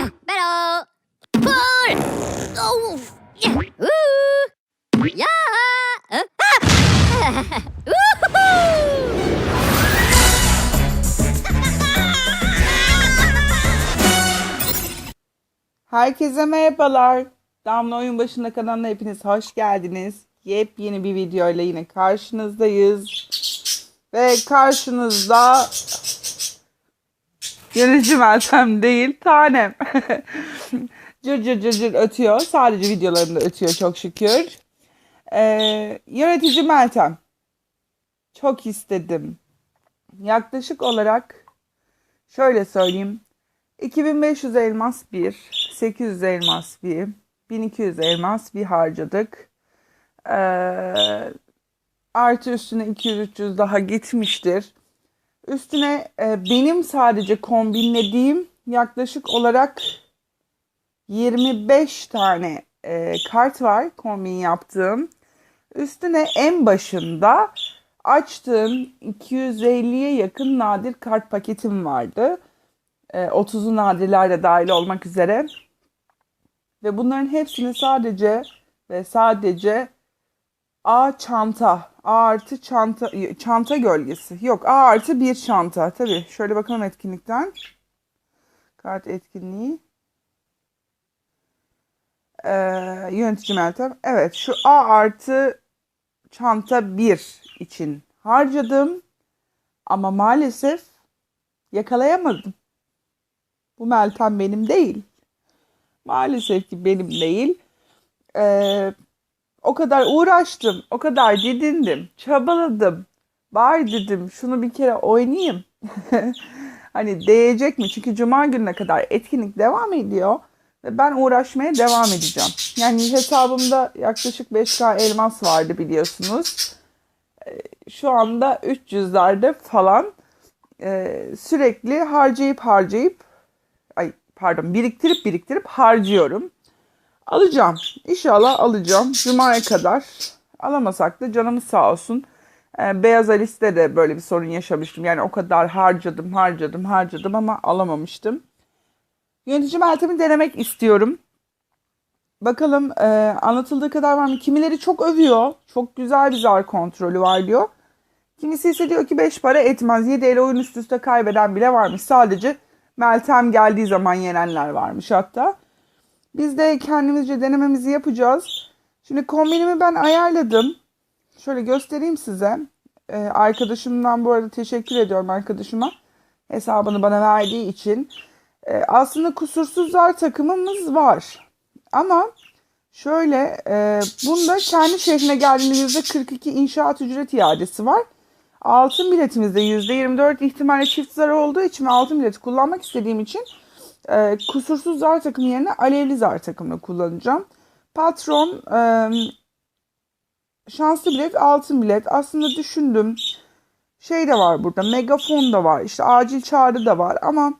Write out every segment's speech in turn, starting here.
Yeah, better. Pull. Oh. Herkese merhabalar. Damla Oyun Başında kanalına hepiniz hoş geldiniz. Yepyeni bir videoyla yine karşınızdayız. Ve karşınızda yönetici Meltem değil, tanem. cır cır cır cır ötüyor. Sadece videolarımda ötüyor çok şükür. Ee, yönetici Meltem. Çok istedim. Yaklaşık olarak şöyle söyleyeyim. 2500 elmas bir, 800 elmas bir, 1200 elmas bir harcadık. Ee, artı üstüne 200-300 daha gitmiştir. Üstüne e, benim sadece kombinlediğim yaklaşık olarak 25 tane e, kart var kombin yaptığım. Üstüne en başında açtığım 250'ye yakın nadir kart paketim vardı. E, 30'u nadirler de dahil olmak üzere. Ve bunların hepsini sadece ve sadece A çanta, A artı çanta, çanta gölgesi. Yok A artı bir çanta. Tabii şöyle bakalım etkinlikten. Kart etkinliği. Ee, yönetici Meltem. Evet şu A artı çanta 1 için harcadım. Ama maalesef yakalayamadım. Bu Meltem benim değil. Maalesef ki benim değil. Ee, o kadar uğraştım, o kadar didindim, çabaladım. Bari dedim şunu bir kere oynayayım. hani değecek mi? Çünkü cuma gününe kadar etkinlik devam ediyor. Ve ben uğraşmaya devam edeceğim. Yani hesabımda yaklaşık 5K elmas vardı biliyorsunuz. Ee, Şu anda 300'lerde falan e, sürekli harcayıp harcayıp ay pardon biriktirip biriktirip harcıyorum. Alacağım. İnşallah alacağım. Cuma'ya kadar. Alamasak da canımız sağ olsun. Ee, Beyaz Alice'de de böyle bir sorun yaşamıştım. Yani o kadar harcadım, harcadım, harcadım ama alamamıştım. Yönetici Meltem'i denemek istiyorum. Bakalım e, anlatıldığı kadar var mı? Kimileri çok övüyor. Çok güzel bir zar kontrolü var diyor. Kimisi ise diyor ki 5 para etmez. 7 el oyun üst üste kaybeden bile varmış. Sadece Meltem geldiği zaman yenenler varmış hatta. Biz de kendimizce denememizi yapacağız. Şimdi kombinimi ben ayarladım. Şöyle göstereyim size. Ee, arkadaşımdan bu arada teşekkür ediyorum arkadaşıma. Hesabını bana verdiği için. Ee, aslında kusursuz zar takımımız var. Ama şöyle e, bunda kendi şehrine geldiğinde %42 inşaat ücret iadesi var. Altın biletimizde %24 ihtimalle çift zar olduğu için altın bileti kullanmak istediğim için e, kusursuz zar takımı yerine alevli zar takımını kullanacağım. Patron e, şanslı bilet, altın bilet. Aslında düşündüm. Şey de var burada. Megafon da var. işte acil çağrı da var ama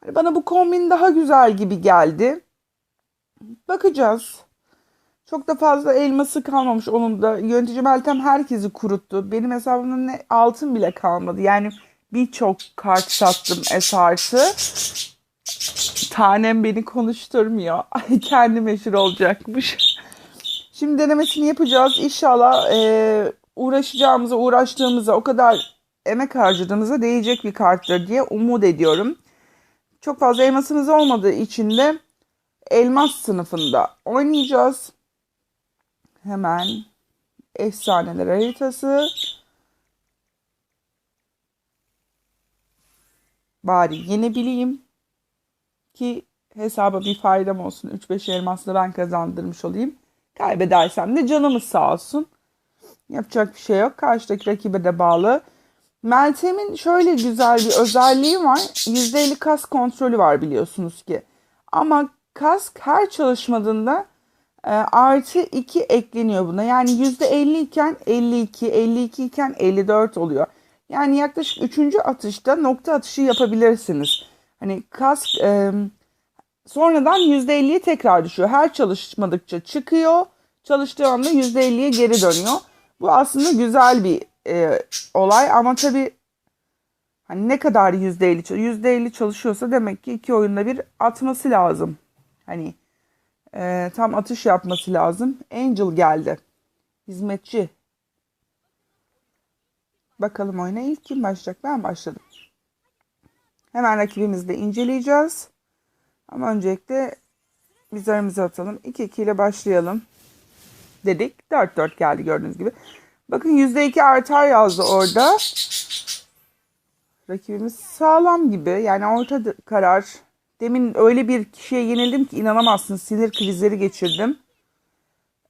hani bana bu kombin daha güzel gibi geldi. Bakacağız. Çok da fazla elması kalmamış onun da. Yönetici Meltem herkesi kuruttu. Benim hesabımda ne altın bile kalmadı. Yani birçok kart sattım esartı. Tanem beni konuşturmuyor. Kendi meşhur olacakmış. Şimdi denemesini yapacağız. İnşallah e, uğraşacağımıza, uğraştığımıza, o kadar emek harcadığımıza değecek bir karttır diye umut ediyorum. Çok fazla elmasımız olmadığı için de elmas sınıfında oynayacağız. Hemen efsaneler haritası. Bari yenebileyim ki hesaba bir faydam olsun. 3-5 elmasla ben kazandırmış olayım. Kaybedersem de canımız sağ olsun. Yapacak bir şey yok. Karşıdaki rakibe de bağlı. Meltem'in şöyle güzel bir özelliği var. %50 kas kontrolü var biliyorsunuz ki. Ama kask her çalışmadığında e, artı 2 ekleniyor buna. Yani %50 iken 52, 52 iken 54 oluyor. Yani yaklaşık 3. atışta nokta atışı yapabilirsiniz. Hani kask e, sonradan %50'ye tekrar düşüyor. Her çalışmadıkça çıkıyor. Çalıştığı anda %50'ye geri dönüyor. Bu aslında güzel bir e, olay ama tabii Hani ne kadar %50 çal- %50 çalışıyorsa demek ki iki oyunda bir atması lazım. Hani e, tam atış yapması lazım. Angel geldi. Hizmetçi. Bakalım oyuna ilk kim başlayacak? Ben başladım. Hemen rakibimizi de inceleyeceğiz. Ama öncelikle biz aramızı atalım. 2-2 ile başlayalım. Dedik. 4-4 geldi gördüğünüz gibi. Bakın %2 artar yazdı orada. Rakibimiz sağlam gibi. Yani orta karar. Demin öyle bir kişiye yenildim ki inanamazsınız. Sinir krizleri geçirdim.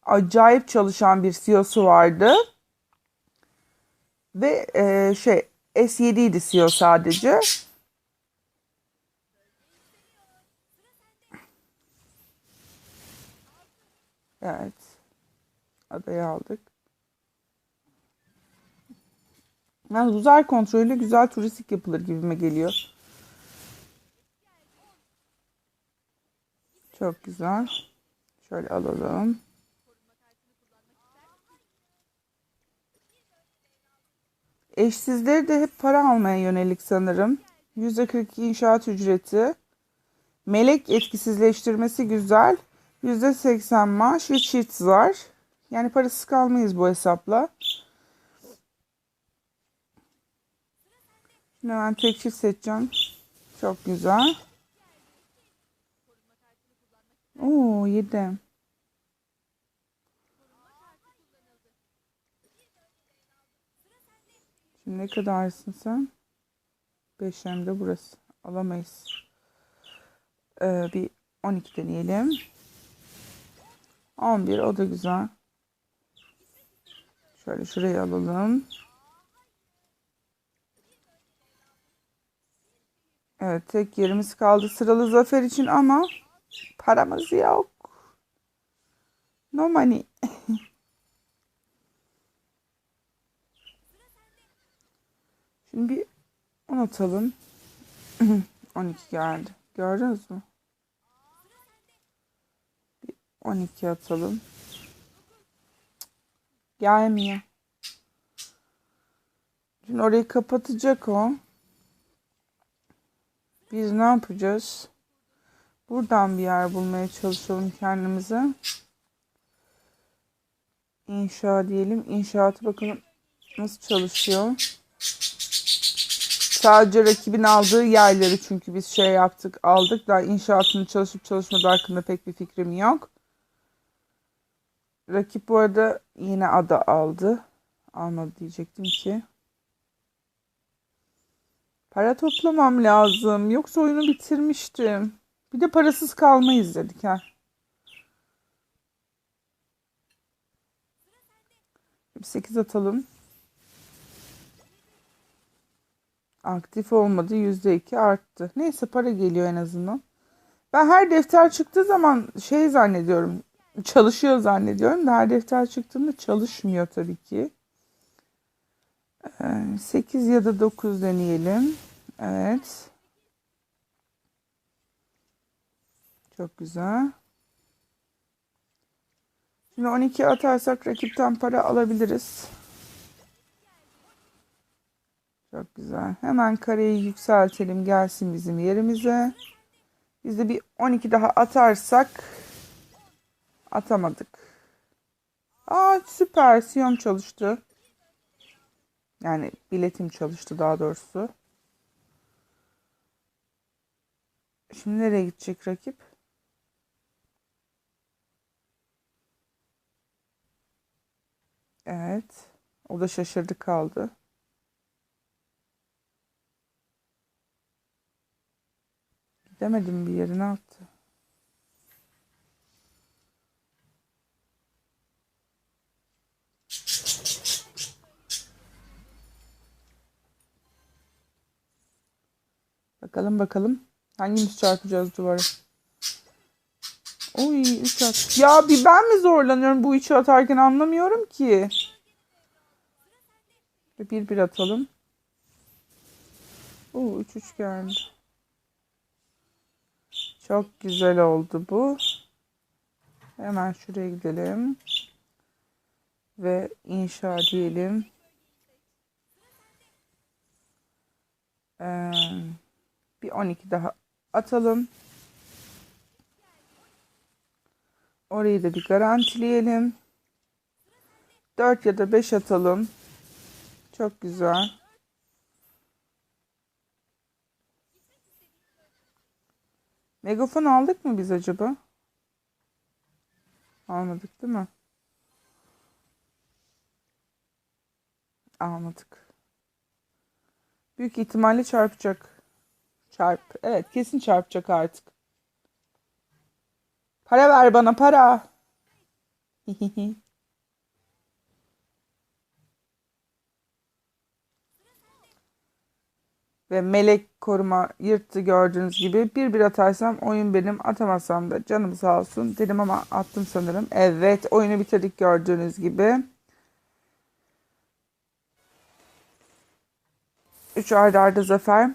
Acayip çalışan bir CEO'su vardı. Ve e, şey S7 idi CEO sadece. Evet. Adayı aldık. Yani uzay kontrolüyle güzel turistik yapılır gibime geliyor. Çok güzel. Şöyle alalım. Eşsizleri de hep para almaya yönelik sanırım. %42 inşaat ücreti. Melek etkisizleştirmesi güzel. %80 maaş ve çift var. Yani parasız kalmayız bu hesapla. Şimdi hemen tek çift seçeceğim. Çok güzel. Oo yedim. Şimdi ne kadarsın sen? 5 hem de burası. Alamayız. Ee, bir 12 deneyelim. 11 o da güzel. Şöyle şurayı alalım. Evet tek yerimiz kaldı sıralı zafer için ama paramız yok. No money. Şimdi bir 10 atalım. 12 geldi. Gördünüz mü? Bir 12 atalım. Gelmiyor. Şimdi orayı kapatacak o. Biz ne yapacağız? Buradan bir yer bulmaya çalışalım kendimize. İnşa diyelim. İnşaatı bakalım nasıl çalışıyor. Sadece rakibin aldığı yerleri çünkü biz şey yaptık aldık da inşaatını çalışıp çalışmadığı hakkında pek bir fikrim yok. Rakip bu arada yine ada aldı. Almadı diyecektim ki. Para toplamam lazım. Yoksa oyunu bitirmiştim. Bir de parasız kalmayız dedik ha. Bir 8 atalım. Aktif olmadı. %2 arttı. Neyse para geliyor en azından. Ben her defter çıktığı zaman şey zannediyorum. Çalışıyor zannediyorum da her defter çıktığında çalışmıyor tabii ki. 8 ya da 9 deneyelim. Evet. Çok güzel. Şimdi 12 atarsak rakipten para alabiliriz. Çok güzel. Hemen kareyi yükseltelim gelsin bizim yerimize. Biz de bir 12 daha atarsak atamadık. Aa süper. Siyom çalıştı. Yani biletim çalıştı daha doğrusu. Şimdi nereye gidecek rakip? Evet. O da şaşırdı kaldı. Gidemedim bir yerine attı. Bakalım bakalım. Hangimiz çarpacağız duvara? Oy 3 at. Ya bir ben mi zorlanıyorum bu 3'ü atarken anlamıyorum ki. Bir bir atalım. Oo 3 3 geldi. Çok güzel oldu bu. Hemen şuraya gidelim. Ve inşa diyelim. Ee, bir 12 daha atalım. Orayı da bir garantileyelim. 4 ya da 5 atalım. Çok güzel. Megafon aldık mı biz acaba? Almadık değil mi? Almadık. Büyük ihtimalle çarpacak. Çarp. Evet kesin çarpacak artık. Para ver bana para. Ve melek koruma yırttı gördüğünüz gibi. Bir bir atarsam oyun benim atamazsam da canım sağ olsun dedim ama attım sanırım. Evet oyunu bitirdik gördüğünüz gibi. 3 arda arda zafer.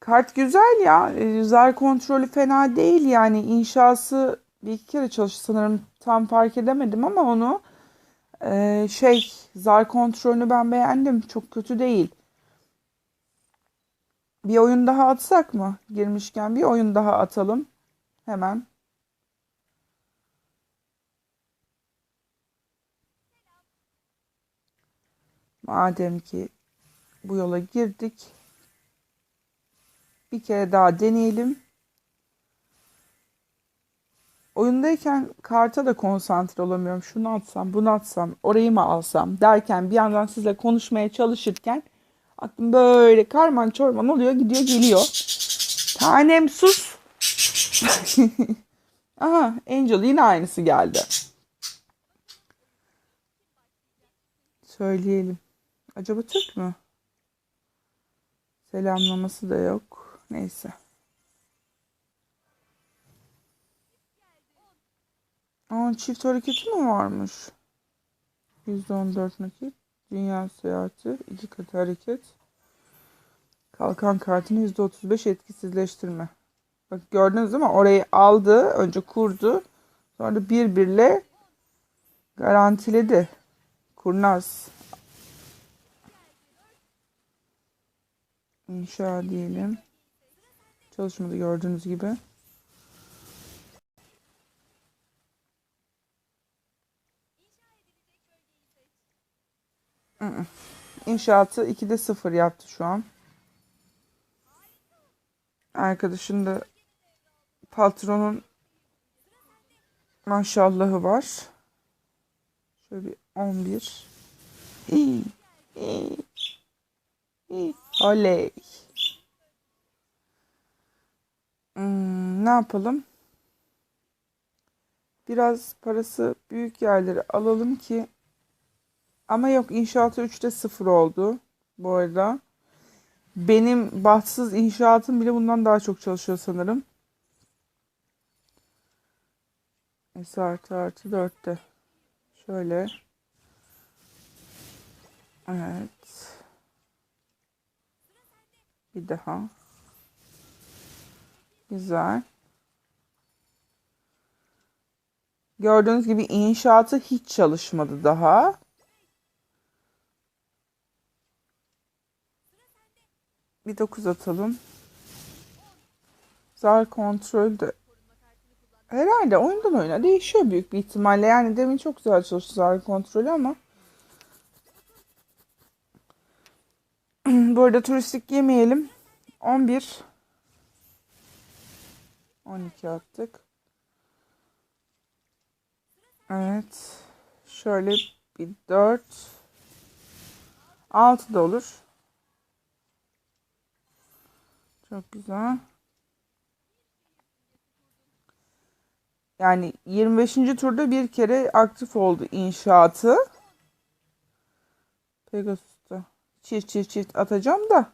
Kart güzel ya. E, Zar kontrolü fena değil yani. inşası bir iki kere çalıştı sanırım. Tam fark edemedim ama onu e, şey zar kontrolünü ben beğendim. Çok kötü değil. Bir oyun daha atsak mı? Girmişken bir oyun daha atalım. Hemen. Madem ki bu yola girdik. Bir kere daha deneyelim. Oyundayken karta da konsantre olamıyorum. Şunu atsam, bunu atsam, orayı mı alsam derken bir yandan sizle konuşmaya çalışırken aklım böyle karman çorman oluyor, gidiyor, geliyor. Tanem sus. Aha, Angel yine aynısı geldi. Söyleyelim. Acaba Türk mü? Selamlaması da yok. Neyse. Aa, çift hareketi mi varmış? %14 nakit. Dünya seyahati. iki katı hareket. Kalkan kartını %35 etkisizleştirme. Bak gördünüz değil mi? Orayı aldı. Önce kurdu. Sonra da bir birle garantiledi. Kurnaz. İnşa diyelim. Çalışmadı gördüğünüz gibi. İnşaatı 2'de 0 yaptı şu an. Arkadaşın da patronun maşallahı var. Şöyle bir 11. İyi, iyi, iyi. Oley. Hmm, ne yapalım? Biraz parası büyük yerleri alalım ki ama yok inşaatı 3'te 0 oldu bu arada. Benim bahtsız inşaatım bile bundan daha çok çalışıyor sanırım. S artı artı 4'te. Şöyle. Evet. Bir daha. Güzel. Gördüğünüz gibi inşaatı hiç çalışmadı daha. Bir 9 atalım. Zar kontrol de herhalde oyundan oyuna değişiyor büyük bir ihtimalle. Yani demin çok güzel çalıştı zar kontrolü ama bu arada turistik yemeyelim. 11 12 attık. Evet. Şöyle bir 4 6 da olur. Çok güzel. Yani 25. turda bir kere aktif oldu inşaatı. Pegasus'ta çift çift çift atacağım da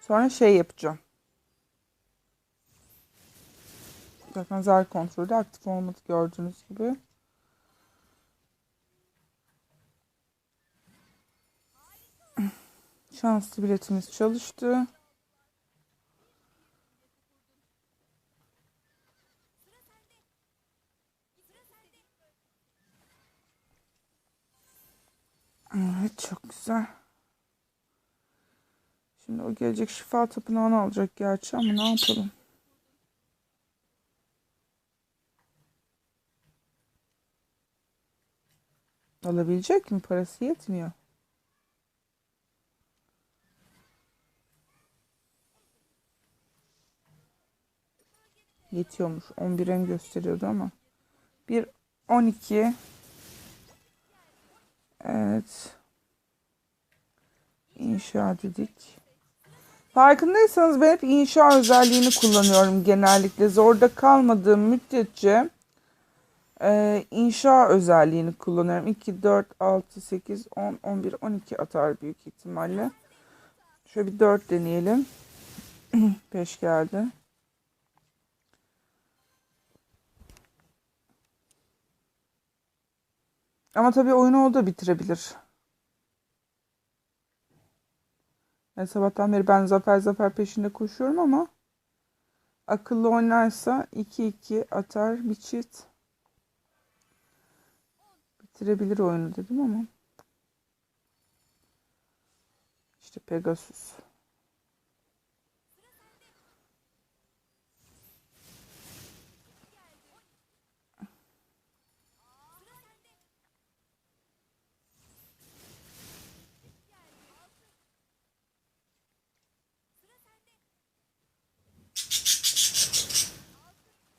sonra şey yapacağım. Zaten zar kontrolü aktif olmadı gördüğünüz gibi. Şanslı biletimiz çalıştı. Evet çok güzel. Şimdi o gelecek şifa tapınağını alacak gerçi ama ne yapalım? Alabilecek mi? Parası yetmiyor. Yetiyormuş. 11'e mi gösteriyordu ama. 1 12 Evet. İnşa dedik. Farkındaysanız ben hep inşa özelliğini kullanıyorum genellikle. Zorda kalmadığım müddetçe e, inşa özelliğini kullanıyorum. 2, 4, 6, 8, 10, 11, 12 atar büyük ihtimalle. Şöyle bir 4 deneyelim. 5 geldi. Ama tabii oyunu o da bitirebilir. Yani sabahtan beri ben zafer zafer peşinde koşuyorum ama akıllı oynarsa 2-2 atar bir çift. Bitirebilir oyunu dedim ama. İşte Pegasus.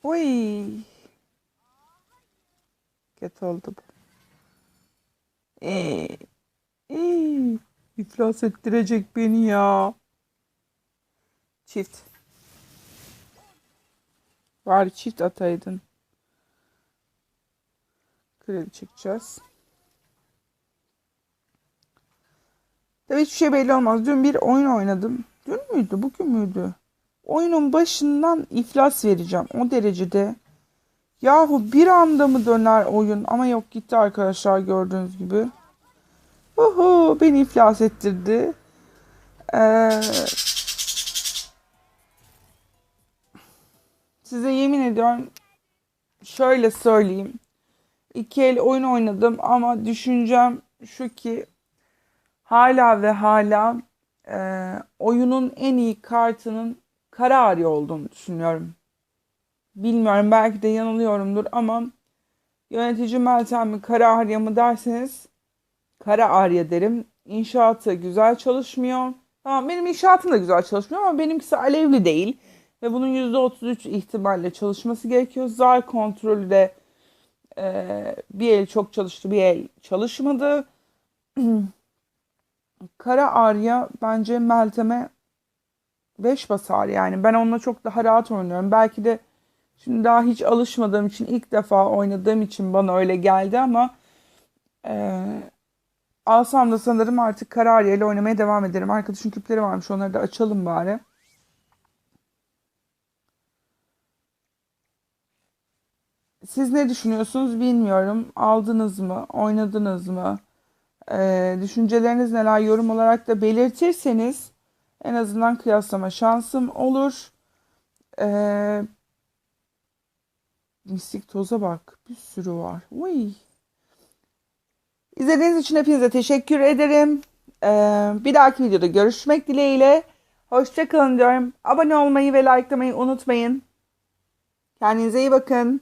Oy. Kötü oldu bu. Ee, ee, iflas ettirecek beni ya. Çift. Var çift ataydın. Kredi çekeceğiz. Tabii hiçbir şey belli olmaz. Dün bir oyun oynadım. Dün müydü? Bugün müydü? Oyunun başından iflas vereceğim. O derecede. Yahu bir anda mı döner oyun? Ama yok gitti arkadaşlar gördüğünüz gibi. Uhu, beni iflas ettirdi. Ee, size yemin ediyorum şöyle söyleyeyim. İki el oyun oynadım ama düşüncem şu ki hala ve hala e, oyunun en iyi kartının kara arya olduğunu düşünüyorum. Bilmiyorum belki de yanılıyorumdur ama yönetici Meltem mi kara arya mı derseniz kara arya derim. İnşaatı güzel çalışmıyor. Tamam benim inşaatım da güzel çalışmıyor ama benimkisi alevli değil. Ve bunun %33 ihtimalle çalışması gerekiyor. Zar kontrolü de e, bir el çok çalıştı bir el çalışmadı. Kara Arya bence Meltem'e 5 basar yani. Ben onunla çok daha rahat oynuyorum. Belki de şimdi daha hiç alışmadığım için ilk defa oynadığım için bana öyle geldi ama e, alsam da sanırım artık Kara Arya ile oynamaya devam ederim. Arkadaşın küpleri varmış onları da açalım bari. Siz ne düşünüyorsunuz bilmiyorum. Aldınız mı? Oynadınız mı? Ee, düşünceleriniz neler? Yorum olarak da belirtirseniz en azından kıyaslama şansım olur. Ee, mistik toza bak. Bir sürü var. Uy. İzlediğiniz için hepinize teşekkür ederim. Ee, bir dahaki videoda görüşmek dileğiyle. Hoşçakalın diyorum. Abone olmayı ve likelamayı unutmayın. Kendinize iyi bakın.